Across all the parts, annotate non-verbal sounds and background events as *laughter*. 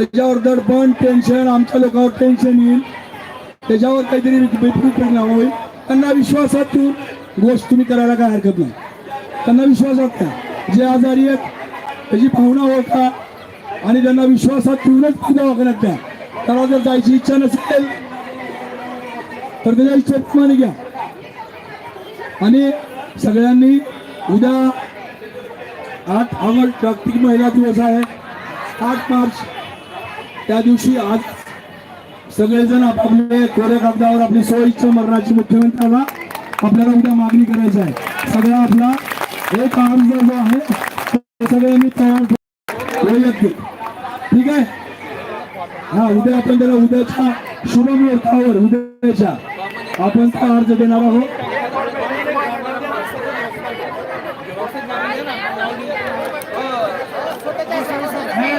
त्याच्यावर दडपण टेन्शन आमच्या लोकांवर टेन्शन येईल त्याच्यावर काहीतरी विपरीत परिणाम होईल. त्यांना विश्वासात ठेवून गोष्ट तुम्ही करायला काय हरकत नाही. त्यांना विश्वासात घ्या जे आजारी आहेत त्याची पाहुणा होता आणि त्यांना विश्वासात ठेवूनच दवाखान्यात द्या. त्याला जर जायची इच्छा नसेल तर त्याच्या इच्छेप्रमाणे घ्या. आणि सगळ्यांनी उद्या आठ ऑगस्ट जागतिक महिला दिवस आहे. आठ मार्च त्या दिवशी आज सगळेजण आपापले कोऱ्या कागदावर आपली सोयीच्या मरणाची मुख्यमंत्र्याला आपल्याला उद्या मागणी करायची आहे. सगळा आपला एक अर्ज जो आहे तो सगळ्यांनी तयार वैयक्तिक. ठीक आहे? हा उद्या आपण त्याला उद्याच्या शुभ मुहूर्तावर उद्याच्या आपण त्या अर्ज देणार आहोत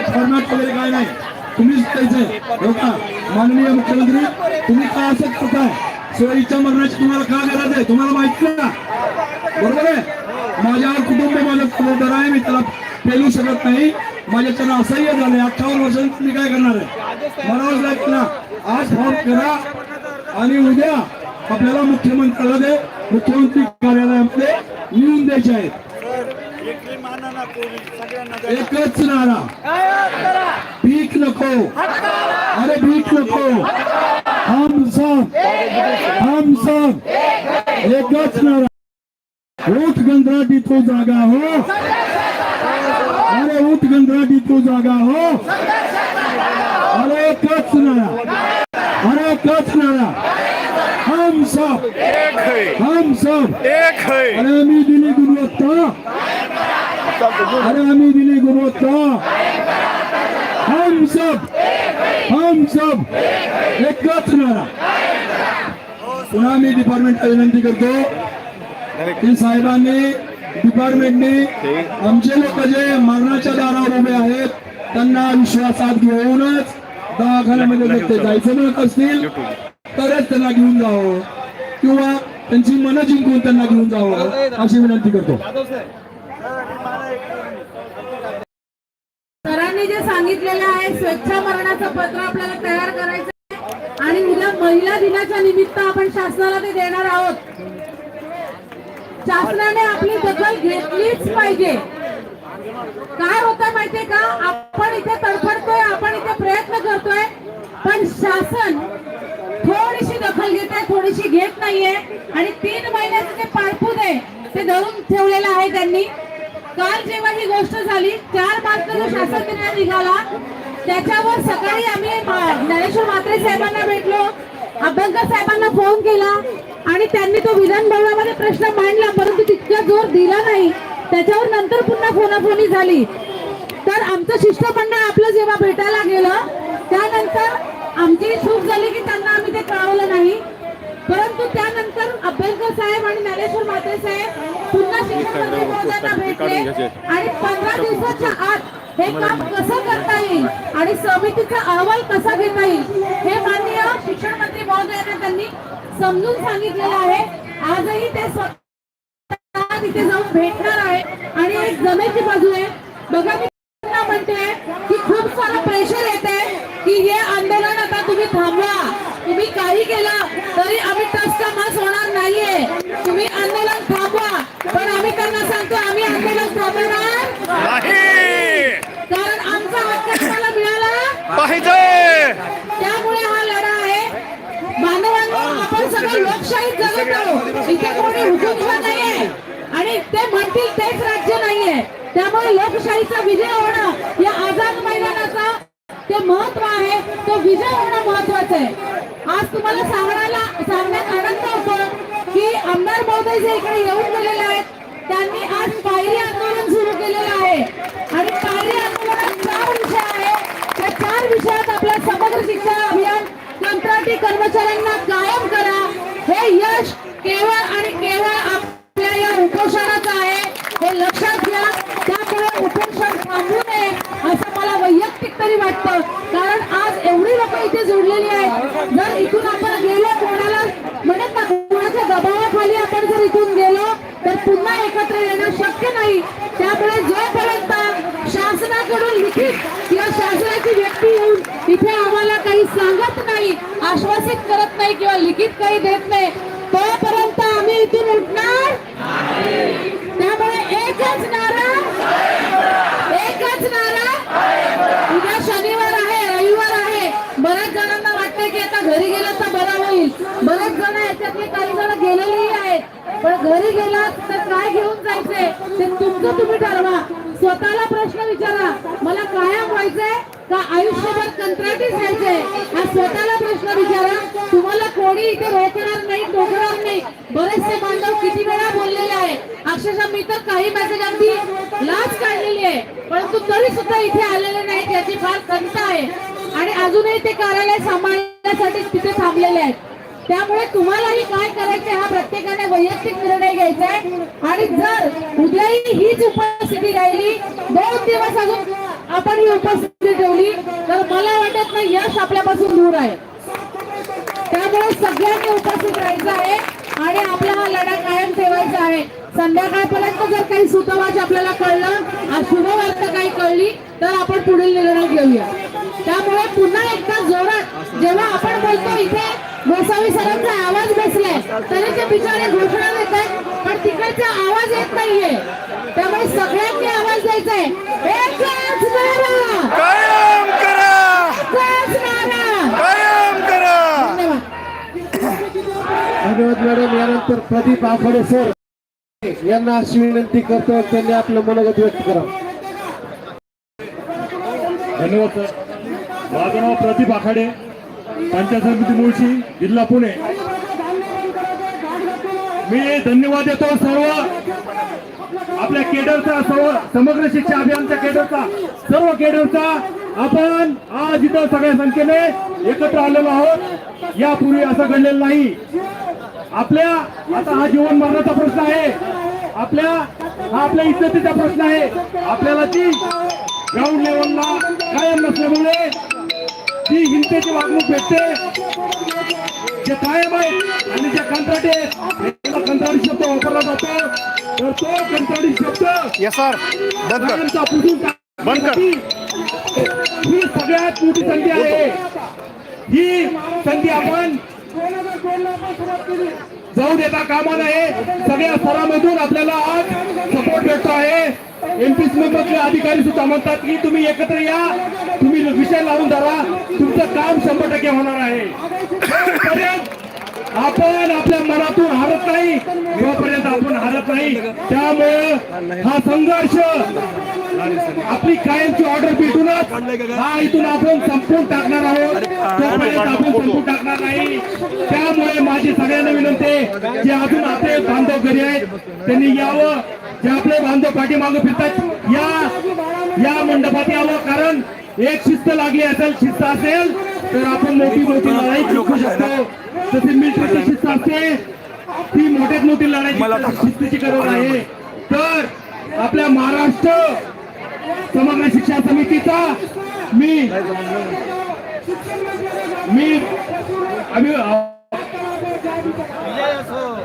फॉर्मॅट वगैरे काय नाही तुम्हीच हो का? माननीय मुख्यमंत्री तुम्ही का असं करताय? सोयीच्या मरणाची तुम्हाला का गरज आहे? तुम्हाला माहिती ना बरोबर आहे? माझ्यावर कुटुंब माझं जबाबदार आहे मी त्याला पेलू शकत नाही. माझ्याच्यानं असह्य झालंय अठ्ठावन्न वर्षांत मी काय करणार आहे? म्हणावंच लागेल ना आज फॉर्म करा आणि उद्या आपल्याला मुख्यमंत्र्याला मुख्यमंत्री कार्यालयामध्ये लिहून द्यायचे आहेत. एकच नारा. भीक नको. अरे भीक नको. हम सब हम सब एकच नारा. ऊट गंधराटी तो जागा हो. अरे ऊट गंधराटी तो जागा हो. अरे एकच नारा. अरे एकच नारा. सब एक है. हम सब एक है. अरे आम्ही दिली गुणवत्ता. अरे आम्ही दिली गुणवत्ता. हम सब हम सब एकच नारा पुन्हा मी डिपार्टमेंटला विनंती करतो. की साहेबांनी डिपार्टमेंटने आमचे लोक जे मरणाच्या दारावर उभे आहेत त्यांना विश्वासात घेऊनच दवाखान्यामध्ये जायचं म्हणत असतील तरच त्यांना घेऊन जावं. किंवा त्यांची मनं जिंकून त्यांना घेऊन जावं अशी विनंती करतो. सरांनी जे सांगितलेलं आहे स्वेच्छा मरणाचं पत्र आपल्याला तयार करायचं आहे. आणि उद्या महिला दिनाच्या निमित्त आपण शासनाला ते देणार आहोत. शासनाने आपली दखल घेतलीच पाहिजे. काय होतं माहितीये का? आपण इथे तडफडतोय आपण इथे प्रयत्न करतोय पण शासन थोडी दखल घेत आहे थोडीशी घेत नाहीये. आणि तीन महिन्याचे जे पारपूत आहे ते धरून ठेवलेलं आहे त्यांनी. काल जेव्हा ही गोष्ट झाली चार मार्च जो शासन निर्णय निघाला त्याच्यावर सकाळी आम्ही ज्ञानेश्वर म्हात्रे साहेबांना भेटलो अभ्यंकर साहेबांना फोन केला आणि त्यांनी तो विधान भवनामध्ये प्रश्न मांडला परंतु तितका जोर दिला नाही. त्याच्यावर नंतर पुन्हा फोनाफोनी झाली. तर आमचं शिष्टमंडळ आपलं जेव्हा भेटायला गेलं त्यानंतर आमची चूक झाली की त्यांना आम्ही ते कळवलं नाही. परंतु त्यानंतर अभ्यंकर साहेब आणि ज्ञानेश्वर म्हात्रे साहेब पुन्हा शिक्षण भेटले आणि पंधरा दिवसाच्या आत हे काम कसं करता येईल आणि समितीचा अहवाल कसा घेता येईल हे माननीय शिक्षण मंत्री महोदयांना त्यांनी समजून सांगितलेलं आहे. आजही ते स्वतः तिथे जाऊन भेटणार आहे आणि एक जमेची बाजू आहे. बघा मी म्हणते की खूप सारं प्रेशर येते की हे थांबवा तुम्ही काही केलं तरी आम्ही टस का मास होणार नाहीये. तुम्ही आंदोलन थांबवा. पण आम्ही त्यांना सांगतो आम्ही आंदोलन थांबवणार कारण आमचा हक्क तुम्हाला मिळाला. पाहिजे. त्यामुळे हा लढा आहे. मानवांनो आपण सगळे लोकशाहीत जगत इथे कोणी हुकुमशाह नाहीये. आणि ते म्हणतील तेच राज्य नाहीये. त्यामुळे लोकशाहीचा विजय होणं या आझाद मैदानाचा ते महत्त्व आहे तो विजय होणं महत्वाचं आहे. आज तुम्हाला सांगण्याला सांगण्यात आनंद होतो की आमदार महोदय जे इकडे येऊन गेलेले आहेत त्यांनी आज पायरी आंदोलन सुरू केलेलं आहे. आणि पायरी आंदोलनात चार विषय आहे. त्या चार विषयात आपल्या समग्र शिक्षण अभियान कंत्राटी कर्मचाऱ्यांना कायम करा. हे यश केवळ आणि केवळ आपल्या या उपोषणाचं आहे हे लक्षात घ्या त्यामुळे उपोषण थांबू नये असं मला वैयक्तिक तरी वाटतं कारण आज एवढी लोक इथे जोडलेली आहेत जर इथून आपण गेलो कोणाला म्हणत ना कोणाच्या दबावाखाली आपण जर इथून गेलो तर पुन्हा एकत्र येणं शक्य नाही त्यामुळे जोपर्यंत शासनाकडून लिखित किंवा शासनाची व्यक्ती येऊन नाही किंवा लिखित काही देत नाही. तोपर्यंत आम्ही इथून उठणार त्यामुळे एकच नारा एकच नारा. उद्या शनिवार आहे रविवार आहे. बऱ्याच जणांना वाटतंय की आता घरी गेलं तर बरं होईल. बरेच जण याच्यातले काही जण गेलेलेही आहेत. पण घरी गेलात तर काय घेऊन जायचंय? ते तुमचं तुम्ही ठरवा. स्वतःला प्रश्न विचारा. मला कायम व्हायचंय का आयुष्यभर कंत्राटीच व्हायचंय हा स्वतःला प्रश्न विचारा. कोणी इथे रोखणार नाही टोकणार नाही. बरेचसे बांधव किती वेळा बोललेले आहे. अक्षरशः मी तर काही मेसेज अगदी लाच काढलेली आहे. परंतु तरी सुद्धा इथे आलेले नाही याची फार खंत आहे. आणि अजूनही ते कार्यालय सांभाळण्यासाठी तिथे थांबलेले आहेत. त्यामुळे तुम्हालाही काय करायचे हा प्रत्येकाने वैयक्तिक निर्णय घ्यायचा आहे. आणि जर उद्याही हीच उपस्थिती राहिली दोन दिवस अजून आपण ही उपस्थिती ठेवली तर मला वाटत नाही यश आपल्यापासून दूर आहे. त्यामुळे सगळ्यांनी उपस्थित राहायचं आहे आणि आपला हा लढा कायम ठेवायचा आहे. संध्याकाळपर्यंत जर काही सुतवाच आपल्याला कळलं आज शुभवार्ता काही कळली तर आपण पुढील निर्णय घेऊया. त्यामुळे पुन्हा एकदा जोरात जेव्हा आपण बोलतो इथे गोसावी सरांचा आवाज बसलाय तरी ते बिचारे घोषणा देत आहेत पण तिकडचा आवाज येत नाहीये. त्यामुळे सगळ्यांनी आवाज द्यायचा आहे एकच नारा कायम करा एकच नारा कायम करा धन्यवाद मॅडम. यानंतर प्रदीप आखाडे सर यांना अशी विनंती करतो त्यांनी आपलं मनोगत व्यक्त करा. धन्यवाद सर. माझं नाव प्रदीप आखाडे पंचायत समिती मुळशी जिल्हा पुणे. मी धन्यवाद देतो सर्व आपल्या केडरचा सर्व समग्र शिक्षा अभियानच्या केडरचा सर्व केडरचा. आपण आज इथं सगळ्या संख्येने एकत्र आलेलो आहोत. यापूर्वी असं घडलेलं नाही. आपल्या आता हा जीवन मरणाचा प्रश्न आहे. आपल्या हा आपल्या इज्जतीचा प्रश्न आहे. आपल्याला ती ग्राउंड लेवलला कायम नसल्यामुळे ती हिंसेची वागणूक भेटते. जे कायम आहे आणि जे कंत्राटी आहेत कंत्राटी शब्द वापरला जातो. तर तो कंत्राटी शब्द सर कायमचा पुसून टाक- बंद कर. ही सगळ्यात मोठी संधी आहे. ही संधी आपण जाऊ देता कामा नये सगळ्या स्तरामधून आपल्याला आज सपोर्ट भेटतो आहे. एमपी मधले अधिकारी सुद्धा म्हणतात की तुम्ही एकत्र या. तुम्ही विषय लावून धरा. तुमचं काम शंभर टक्के होणार आहे. आपण आपल्या मनातून हरत नाही जोपर्यंत आपण हरत नाही त्यामुळे हा संघर्ष आपली कायमची ऑर्डर भेटूनच हा इथून आपण संपून टाकणार आहोत. टाकणार नाही. त्यामुळे माझी सगळ्यांना विनंती आहे जे अजून आपले बांधव घरी आहेत त्यांनी यावं. जे आपले बांधव पाठीमागे फिरतात या या मंडपात यावं. कारण एक शिस्त लागली असेल शिस्त असेल तर आपण मोठी मोठी लढाई जिंकू शकतो. जशी मिलिटरीची शिस्त असते ती मोठ्यात मोठी लढाई शिस्तीची गरज आहे. तर आपल्या महाराष्ट्र समग्र शिक्षा समितीचा मी मी आम्ही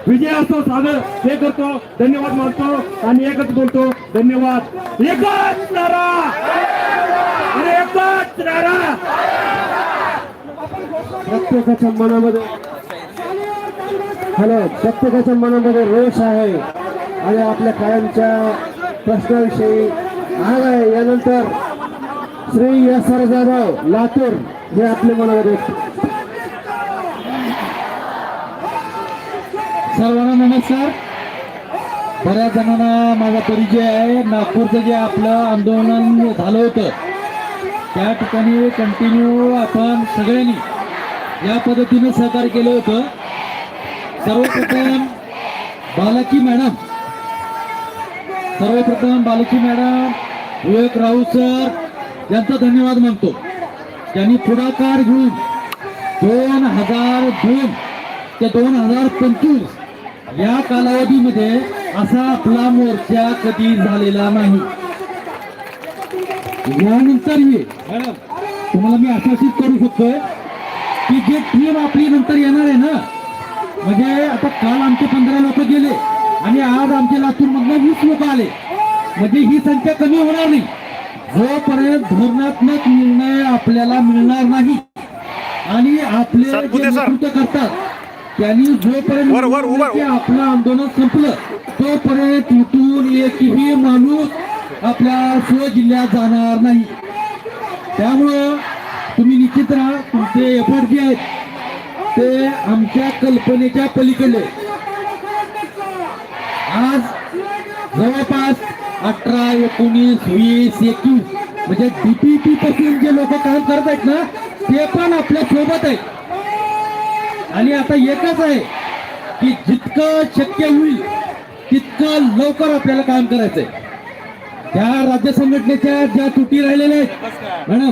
विजय असतो सादर हे करतो. धन्यवाद मानतो आणि एकच बोलतो धन्यवाद. एकच नारा! अरे एकच नारा! प्रत्येकाच्या मनामध्ये हॅलो प्रत्येकाच्या मनामध्ये रोष आहे. आणि आपल्या कायमच्या प्रश्नाविषयी आग आहे यानंतर श्री एस आर जाधव लातूर. हे आपल्या मनामध्ये सर्वांना नमस्कार. बऱ्याच जणांना माझा परिचय आहे. नागपूरचं जे आपलं आंदोलन झालं होतं त्या ठिकाणी कंटिन्यू आपण सगळ्यांनी या पद्धतीने सहकार्य केलं होतं. सर्वप्रथम बालकी मॅडम सर्वप्रथम बालकी मॅडम विवेक राऊत सर यांचा धन्यवाद मानतो. त्यांनी पुढाकार घेऊन दोन हजार दोन ते दोन हजार पंचवीस या कालावधीमध्ये असा आपला मोर्चा कधी झालेला नाही. यानंतरही मॅडम तुम्हाला मी आश्वासित करू शकतोय की जे टीम आपली नंतर येणार आहे ना म्हणजे आता काल आमचे पंधरा लोक गेले आणि आज आमचे लातूर मधले वीस लोक आले. म्हणजे ही संख्या कमी होणार नाही. जोपर्यंत धोरणात्मक निर्णय आपल्याला मिळणार नाही आणि आपले जे. नेतृत्व करतात त्यांनी जोपर्यंत आपलं आंदोलन संपलं तोपर्यंत इथून एकही माणूस आपल्या शिव जिल्ह्यात जाणार नाही. त्यामुळं तुम्ही निश्चित राहा तुमचे एफर्ट जे आहेत ते आमच्या कल्पनेच्या पलीकडे आज जवळपास अठरा एकोणीस वीस एकवीस. म्हणजे डीपीपी पासून जे लोक काम करत आहेत ना ते पण आपल्यासोबत आहेत. आणि आता एकच आहे की जितकं शक्य होईल तितकं लवकर आपल्याला काम करायचंय. त्या राज्य संघटनेच्या ज्या त्रुटी राहिलेल्या आहेत मॅडम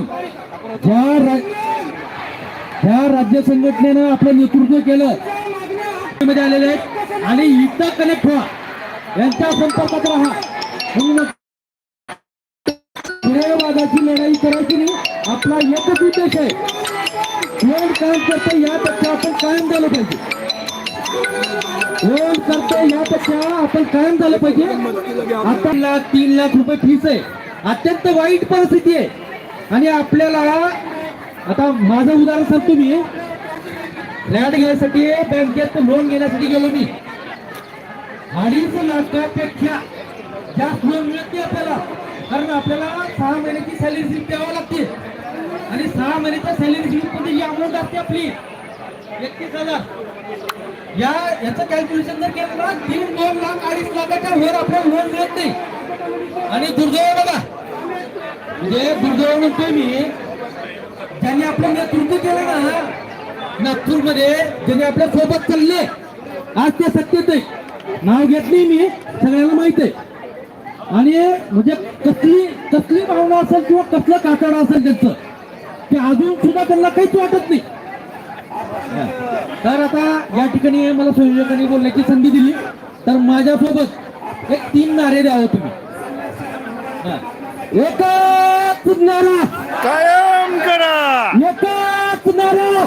ज्या रा- राज्य संघटनेनं आपलं नेतृत्व केलं मध्ये आलेले आहेत. आणि इथं कनेक्ट व्हा. यांच्या संपर्कात राहा. म्हणून लढाई करायची नाही आपला एकच उद्देश आहे. कोण काम करते यापेक्षा आपण कायम झालं पाहिजे. कोण करते यापेक्षा आपण कायम झालं पाहिजे. आता लाख तीन लाख रुपये फीस आहे. अत्यंत वाईट परिस्थिती आहे. आणि आपल्याला आता माझं उदाहरण सांगतो मी. फ्लॅट घ्यायसाठी बँकेत लोन घेण्यासाठी गेलो मी. अडीच लाखापेक्षा जास्त लोन मिळत नाही आपल्याला. कारण आपल्याला सहा महिन्याची सॅलरी स्लिप द्यावं लागते आणि सहा महिन्याच्या सॅलरी स्लिपमध्ये ही अमाऊंट असते आपली. एकतीस हजार. या याचं कॅल्क्युलेशन जर केलं ना तीन दोन लाख अडीच लाखाच्या वर आपल्याला लोन मिळत नाही. आणि दुर्दैव बघा. म्हणजे दुर्दैव म्हणतोय मी ज्यांनी आपलं नेतृत्व केलं ना नागपूरमध्ये ज्यांनी आपल्यासोबत चालले आज ते सत्तेत आहे नाव घेत नाही मी सगळ्यांना माहीत आहे. आणि म्हणजे कसली कसली भावना असेल किंवा कसलं कातड असेल त्यांचं ते अजून सुद्धा त्यांना काहीच वाटत नाही. तर आता या ठिकाणी मला संयोजकांनी बोलण्याची संधी दिली. तर माझ्यासोबत एक तीन नारे द्यावं तुम्ही. हा. एकच नारा. कायम करा. एकच नारा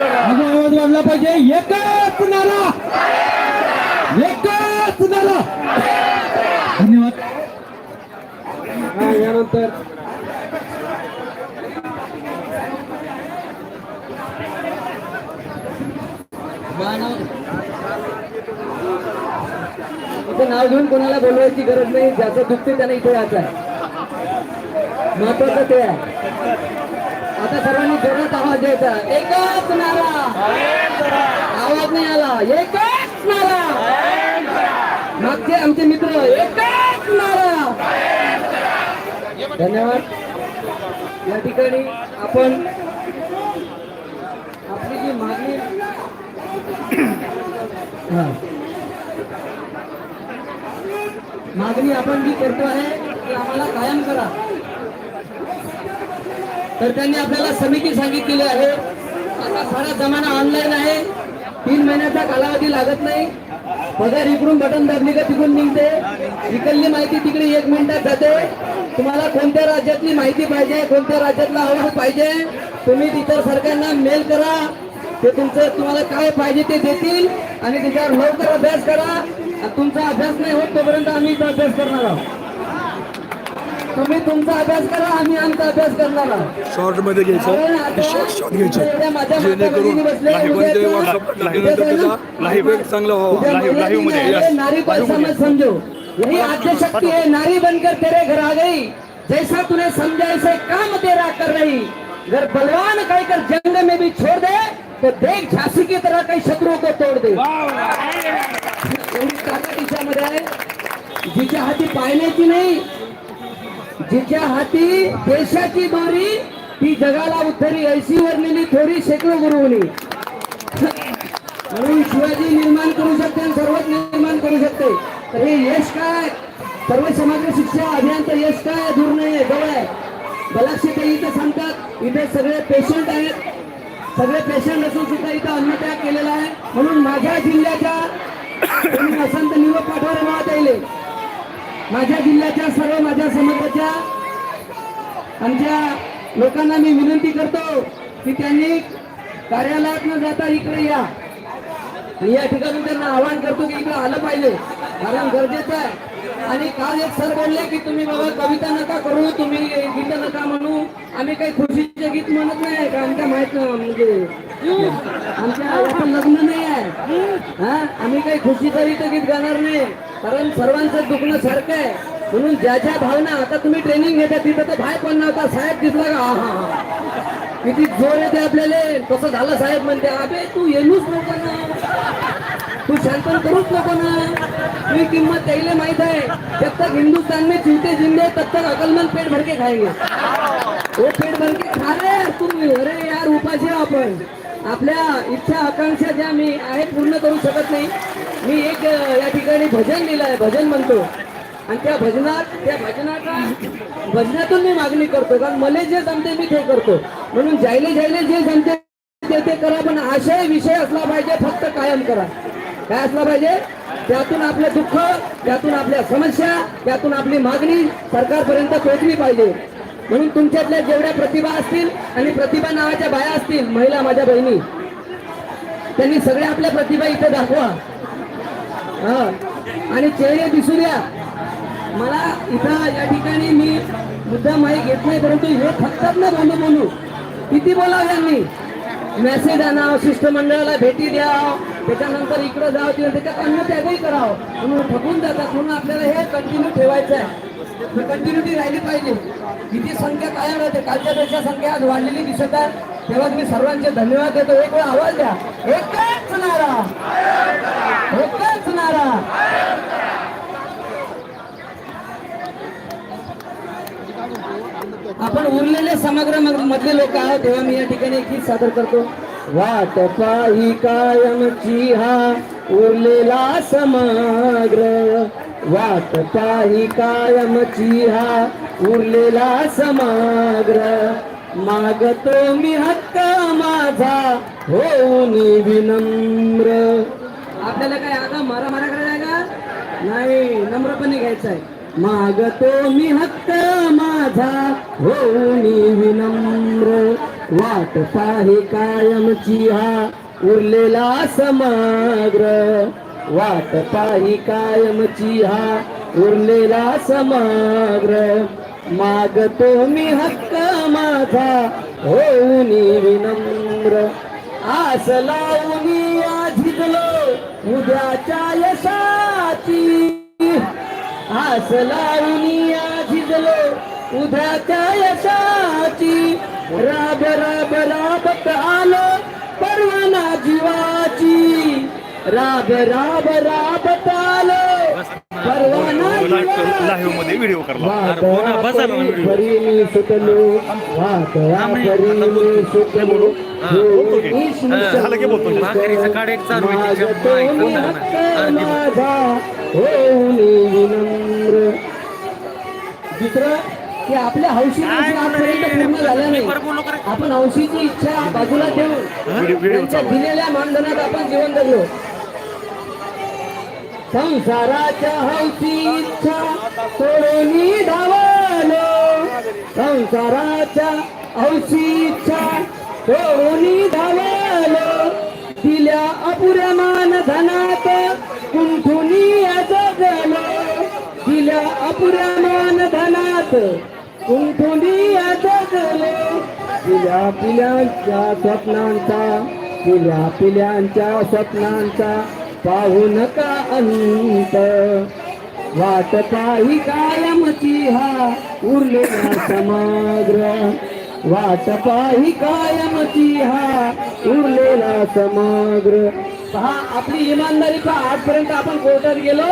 माझा आवाज वाढला पाहिजे एकच नारा एकच नारा धन्यवाद हा, यानंतर इथे नाव घेऊन कोणाला गरज नाही ज्याचं दुखते त्याने इथे यायचं आहे. महत्वाचं ते आहे. आता सर्वांनी जोरात आवाज द्यायचा. एकच नारा. आवाज नाही आला. एकच नारा. मागचे आमचे मित्र एकच नारा. धन्यवाद. या ठिकाणी आपण आपली जी मागणी *clears throat* हा. मागणी आपण जी करतो आहे ती आम्हाला कायम करा. तर त्यांनी आपल्याला समिती सांगितलेली आहे. आता सारा जमाना ऑनलाईन आहे. तीन महिन्याचा कालावधी लागत नाही. पगार इकडून बटन दाबली का तिकडून निघते. इकडली माहिती तिकडे एक मिनिटात जाते. तुम्हाला कोणत्या राज्यातली माहिती पाहिजे कोणत्या राज्यातला अहवाल पाहिजे तुम्ही इतर सरकारना मेल करा. ते तुमचं तुम्हाला काय पाहिजे ते देतील आणि त्याच्यावर लवकर अभ्यास करा. तुमचा अभ्यास नाही होत तोपर्यंत आम्ही अभ्यास करणार आहोत. तुम्ही तुमचा अभ्यास करा आम्ही आमचा अभ्यास करणार आहोत. शॉर्टमध्ये लाईव्ह चांगलं लाईव्ह लाईव्ह है, नारी को समझ समझो यही आद्य शक्ति है नारी बनकर तेरे घर आ गई. जैसा तूने समझा ऐसे काम तेरा कर रही. अगर बलवान कहकर जंग में भी छोड़ दे तो देख झांसी की तरह कई शत्रुओं को तोड़ दे एवढी ताकद तिच्यामध्ये आहे जिच्या हाती पायण्याची नाही. जिच्या हाती देशाची दोरी ती जगाला उद्धरी ऐशी वरलेली थोडी शेकडो गुरुवली म्हणून शिवाजी निर्माण करू शकते आणि सर्वच निर्माण करू शकते. तर हे यश काय? सर्व समग्र शिक्षा अभियानचं यश काय? दूर नाही आहे जवळ आहे. ते इथं सांगतात इथे सगळे पेशंट आहेत. सगळे पेशंट असून सुद्धा इथं अन्नत्याग केलेला आहे. म्हणून माझ्या जिल्ह्याच्या *coughs* असंत वसंत निवड पाठवले मला त्याले माझ्या जिल्ह्याच्या सर्व माझ्या समाजाच्या आमच्या लोकांना मी विनंती करतो की त्यांनी कार्यालयात न जाता इकडे या. या ठिकाणी त्यांना आवाहन करतो की इकडे आलं पाहिजे कारण गरजेचं आहे. आणि काल एक सर बोलले की तुम्ही बाबा कविता नका करू तुम्ही गीत नका म्हणू. आम्ही काही खुशीचे गीत म्हणत नाही का आमच्या माहीत म्हणजे आमच्या आता लग्न नाही आहे. हा? आम्ही काही खुशी तरी तर गीत गाणार नाही. कारण सर्वांचं दुखणं सारखं आहे. म्हणून ज्या ज्या भावना आता तुम्ही ट्रेनिंग घेता तिथं तर बाहेर पण नव्हता साहेब दिसला का? हा हा किती जोर येते आपल्याला. कसं झालं साहेब म्हणते अबे तू येऊच नको ना. तू शांतन करूच नको ना. तुझी किंमत त्याला माहीत आहे. जब तक हिंदुस्तान में चूते जिंदे तब तक अकलमंद पेट भर के खाएंगे. वो पेट भर के खा रहे यार अरे यार उपाशी हो आपण. आपल्या इच्छा आकांक्षा ज्या मी आहे पूर्ण करू शकत नाही. मी एक या ठिकाणी भजन लिहिलं आहे भजन म्हणतो. आणि त्या भजनात त्या भजनाचा भजनातून मी मागणी करतो कारण मला जे जमते मी ते करतो. म्हणून जायले जायले जे जमते ते ते करा पण आशय विषय असला पाहिजे फक्त कायम करा. काय असला पाहिजे? त्यातून आपलं दुःख त्यातून आपल्या समस्या त्यातून आपली मागणी सरकारपर्यंत पोहोचली पाहिजे. म्हणून तुमच्यातल्या जेवढ्या प्रतिभा असतील आणि प्रतिभा नावाच्या बाया असतील महिला माझ्या बहिणी त्यांनी सगळ्या आपल्या प्रतिभा इथे दाखवा. हा. आणि चेहरे दिसू द्या. मला इथं या ठिकाणी मी मुद्दा माहीत घेत नाही परंतु हे फक्त ना बोलू बोलू किती बोलावं यांनी? मेसेज आणावं शिष्टमंडळाला भेटी द्या. त्याच्यानंतर इकडं जावं तिकडं त्याच्यात अन्न त्यागही करावं. म्हणून थकून जातात म्हणून आपल्याला हे कंटिन्यू ठेवायचं आहे कंटिन्युटी राहिली पाहिजे. किती संख्या कायम राहते. कालच्या संख्या आज वाढलेली दिसत आहे. तेव्हा मी सर्वांचे धन्यवाद देतो. एक वेळ आवाज द्या. एकच नारा. एकच नारा. आपण उरलेले समग्र मधले लोक आहोत. तेव्हा मी या ठिकाणी एक गीत सादर करतो. वाट पाही कायमची हा उरलेला समग्र वाट पाही कायमची हा उरलेला समाग्र. मागतो मी हक्क माझा होऊन विनम्र. आपल्याला काय आता मारा मारा करायला का? नाही नम्रपणे घ्यायचं आहे. मागतो मी हक्क माझा होऊन विनम्र. वाट पाहे कायमची हा उरलेला समाग्र. वाट पाही कायमची हा उरलेला समाग्र मागतो मी हक्क माझा होऊन विनम्र. आस लावून झिजलो उद्याच्या यशाची. आस लावून झिजलो उद्याच्या यशाची. राब राब राबत आलो परवाना जीवाची. राब राब राबत आलो परवाना लाईव्हमध्ये व्हिडिओ की. दुसरं आपल्या पूर्ण झाल्या नाही. आपण हौशीची इच्छा बाजूला ठेवून. दिलेल्या मानधनात आपण जीवन जगलो. संसाराच्या हौशी इच्छा सोडून धावलो संसाराच्या हौशी इच्छा सोडून धावलो दिल्या अपुऱ्या मानधनात कुंठून जगलो दिल्या अपुऱ्या मानधनात कुंठून जगलो पिल्या पिल्यांच्या स्वप्नांचा पिल्या पिल्यांच्या स्वप्नांचा. पाहू नका अंत. वाट पाही कायमची हा उरलेला समाग्र. वाट पाही कायमची हा उरलेला समाग्र. पहा आपली इमानदारी पहा आजपर्यंत आपण कोर्टात गेलो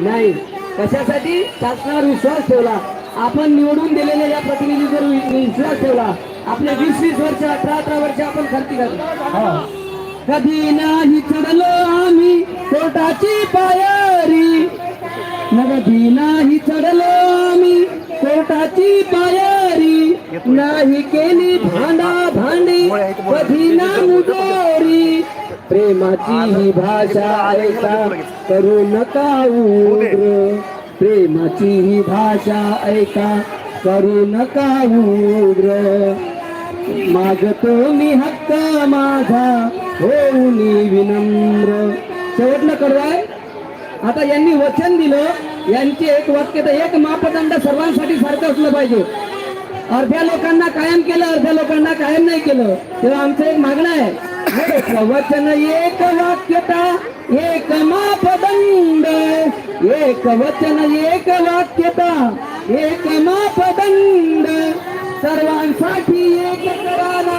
नाही. कशासाठी? शासनावर विश्वास ठेवला. आपण निवडून दिलेल्या या प्रतिनिधीवर विश्वास ठेवला. आपले वीस वीस वर्ष अठरा अठरा वर्ष आपण खर्ची घातली कधी नाही चढलो आम्ही कोर्टाची पायरी. कधी नाही चढलो आम्ही कोर्टाची पायरी. नाही केली भांडा भांडी कधी ना मुजोरी. प्रेमाची ही भाषा ऐका करू नका उग्र. प्रेमाची ही भाषा ऐका करू नका उग्र. मागतो मी हक्क माझा होऊन विनम्र. शेवटला कडवाय आता यांनी वचन दिलं. यांचे एक वाक्यता एक मापदंड सर्वांसाठी सारखं असलं पाहिजे. अर्ध्या लोकांना कायम केलं अर्ध्या लोकांना कायम नाही केलं. तेव्हा आमचं एक मागणं आहे. प्रवचन एक वाक्यता एक मापदंड. एक वचन एक वाक्यता एक मापदंड. सर्वांसाठी एक कराना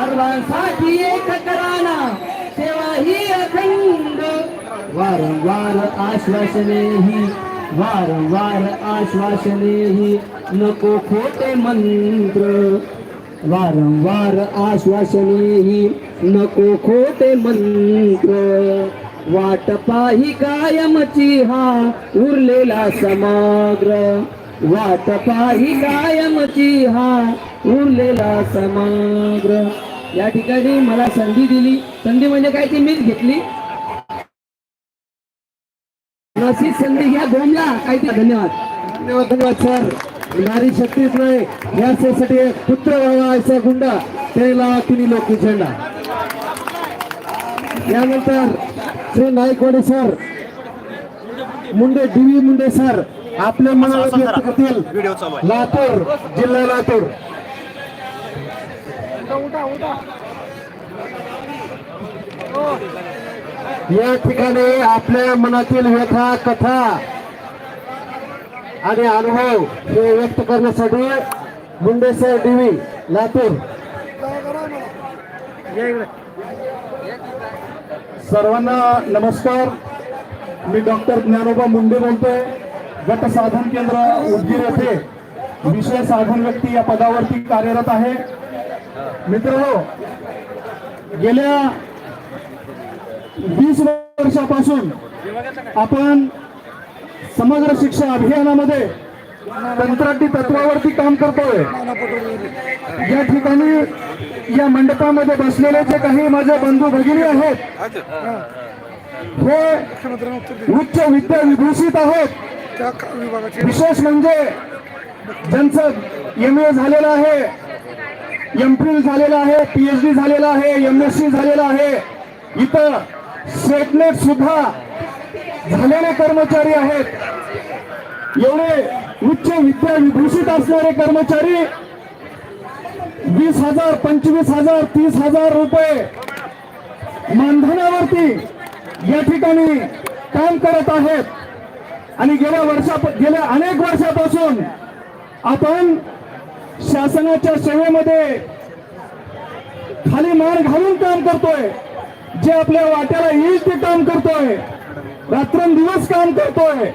सर्वांसाठी एक कराना. तेव्हा ही अखंड वारंवार आश्वासने ही वारंवार आश्वासने ही नको खोटे मंत्र. वारंवार आश्वासने ही नको खोटे मंत्र. वाट पाही कायमची हा उरलेला समाग्र. वाट पाही कायमची हा उरलेला समाग्र. या ठिकाणी मला संधी दिली. संधी म्हणजे काय? ती मीच घेतली. नशीब संधी घ्या दोनला. काय ती? धन्यवाद. धन्यवाद धन्यवाद सर. नारी शक्तीच नाही या एक पुत्र व्हावा असा गुंडा. त्याला तिन्ही लोक झेंडा. यानंतर Shri Naikwade sir. Munde D V Munde sir. आपल्या मनाला व्यक्त करतील. लातूर जिल्हा लातूर. या ठिकाणी आपल्या मनातील व्यथा कथा आणि अनुभव हे व्यक्त करण्यासाठी मुंडेसर डीवी लातूर. सर्वांना नमस्कार. मी डॉक्टर ज्ञानोबा मुंडे बोलतोय. गट साधन केंद्र उदगीर येथे. विषय साधन व्यक्ती या पदावरती कार्यरत आहे. मित्र गेल्या वीस वर्षापासून आपण समग्र शिक्षा अभियानामध्ये कंत्राटी तत्वावरती काम करतोय. या ठिकाणी या मंडपामध्ये बसलेले जे काही माझे बंधू भगिनी आहेत हे उच्च विद्या विभूषित आहेत. विशेष म्हणजे ज्यांचं एम ए झालेलं आहे एम फिल आहे पीएच डी झालेला आहे एम एस सी झालेला आहे. इथं सेटनेट सुद्धा झालेले कर्मचारी आहेत. एवढे उच्च विद्या विभूषित असणारे कर्मचारी वीस हजार पंचवीस हजार तीस हजार रुपये मानधनावरती या ठिकाणी काम करत आहेत. आणि गेल्या वर्षा गेल्या अनेक वर्षापासून आपण शासनाच्या सेवेमध्ये खाली मार घालून काम करतोय. जे आपल्या वाट्याला येईल ते काम करतोय. रात्रंदिवस काम करतोय.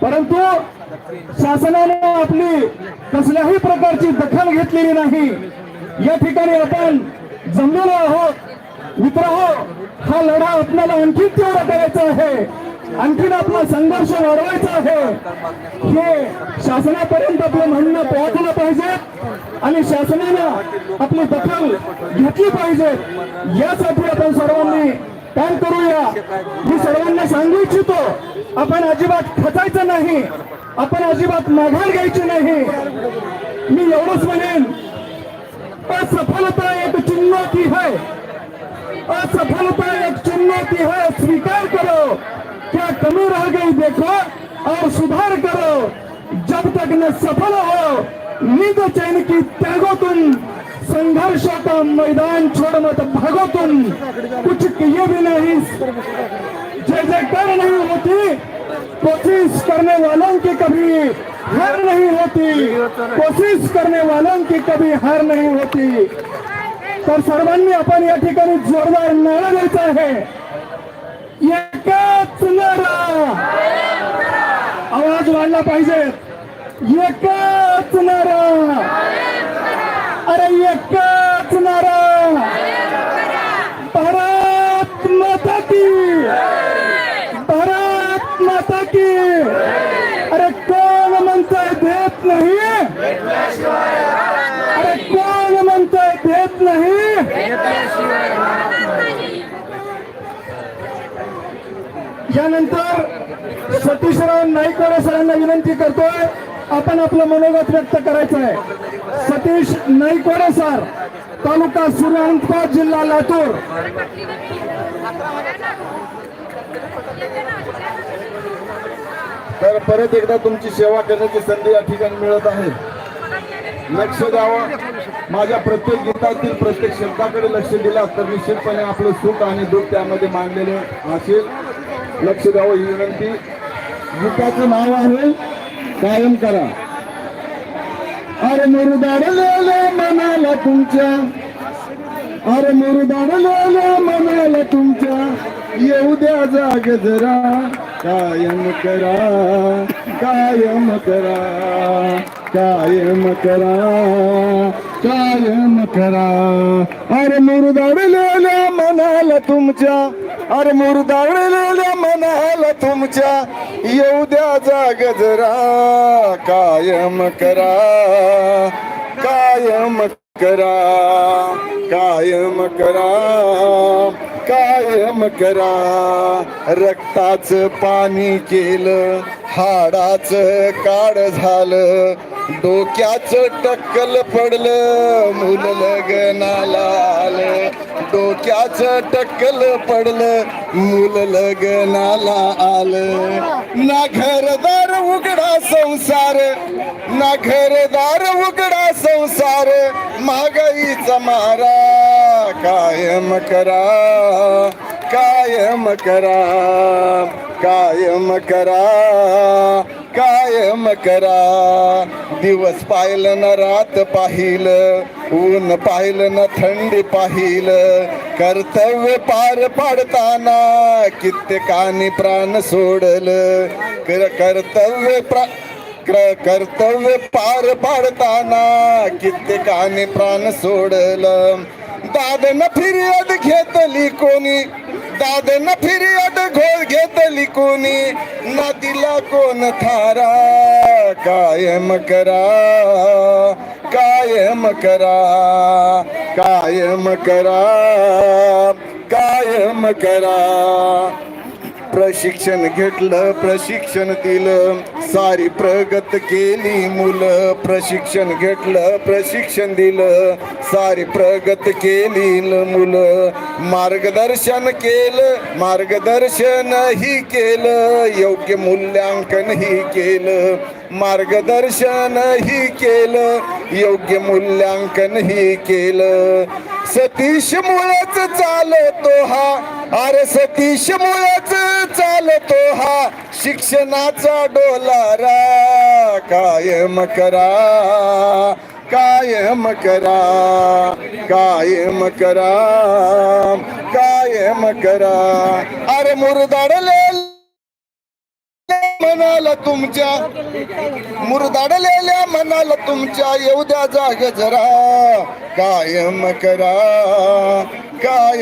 परंतु शासनाने आपली कसल्याही प्रकारची दखल घेतलेली नाही. या ठिकाणी आपण जमलेलो आहोत मित्र हो हा लढा आपल्याला आणखी तेवढा करायचा आहे. आणखीन आपला संघर्ष वाढवायचा आहे. हे शासनापर्यंत आपलं म्हणणं पोहोचलं पाहिजे आणि शासनानं आपली दखल घेतली पाहिजे. यासाठी आपण सर्वांनी काम करूया. मी सर्वांना सांगू इच्छितो आपण अजिबात खचायचं नाही. आपण अजिबात माघार घ्यायची नाही. मी एवढंच म्हणेन असफलता एक चुनौती है. असफलता एक चुनौती है स्वीकार करो. क्या कमी रह गई देखो और सुधार करो। जब तक न सफल हो, नींद चैन की त्यागो तुम। संघर्ष का मैदान छोड़ मत भागो तुम। कुछ किए भी नहीं। जय जयकार नहीं होती। कोशिश करने वालों की कभी हार नहीं होती। कोशिश करने वालों की कभी हार नहीं होती। तर सर्वांनी आपण या जोरदार नारा द्यायचा आहे. एकच नारा आवाज वाढला पाहिजे. एकच नारा अरे एकच नारा भारत माता की. भारत माता की. अरे कोण म्हणतोय देत नाही? अरे कोण म्हणतोय देत नाही? यानंतर सतीशराव नाईकवाडे सरांना विनंती करतोय आपण आपलं मनोगत व्यक्त करायचं आहे सतीश नाईकवाडे सर तालुका सूर्यअनंतपाद जिल्हा लातूर. तर परत एकदा तुमची सेवा करण्याची संधी या ठिकाणी मिळत आहे. लक्ष द्यावं. माझ्या प्रत्येक गीतातील प्रत्येक शब्दाकडे लक्ष दिला तर निश्चितपणे आपलं सुख आणि दुःख त्यामध्ये मांडलेले असेल. लक्ष द्यावं ही विनंती. गीताचं नाव आहे कायम करा. अरे मुरुदाडलेल्या मनाला तुमच्या. अरे मुरुदाडलेल्या मनाला तुमच्या. येऊ द्या जाग जरा. कायम करा कायम करा कायम करा कायम करा. अरे मुरुदाडलेल्या मनाला तुमच्या. अरे मुरदाळलेल्या मनाला तुमच्या. येऊ द्या जाग जरा. कायम करा. कायम करा. कायम करा. कायम करा. रक्ताचं पाणी केलं हाडाचं काड झालं डोक्याचं टक्कल पडलं मुल लग्नाला आलं. डोक्याचं टक्कल पडलं मूल लग्नाला आलं. ना घरदार उघडा संसार ना घरदार उघडा संसार महागाईचा मारा कायम करा कायम करा कायम करा कायम करा. दिवस पाहिलं ना रात पाहिलं ऊन पाहिलं ना थंडी पाहिलं. कर्तव्य पार पाडताना कित्येकानी प्राण सोडलं. कर्तव्य प्रा कर्तव्य पार पाडताना कित्येकाने प्राण सोडलं. दादन फिर्याद घेतली कोणी? दादन फिर्याद घोळ घेतली कोणी दिला कोण थारा? कायम करा. कायम करा. कायम करा. कायम करा. प्रशिक्षण घेतलं प्रशिक्षण दिलं. सारी प्रगत केली मुलं प्रशिक्षण घेतलं प्रशिक्षण दिलं. सारी प्रगत केली मुलं. मार्गदर्शन केलं मार्गदर्शन ही केलं. योग्य मूल्यांकन ही केलं. मार्गदर्शन ही केलं योग्य मूल्यांकन ही केलं. सतीश मुळेच चालतो हा. अरे सतीश मुळेच चालतो हा. शिक्षणाचा डोलारा कायम करा. कायम करा. कायम करा. कायम करा. अरे मुरदाडले मनाला तुमच्या मुरदाडलेल्या मनाला तुमच्या येऊ द्या जाग जरा कायम करा काय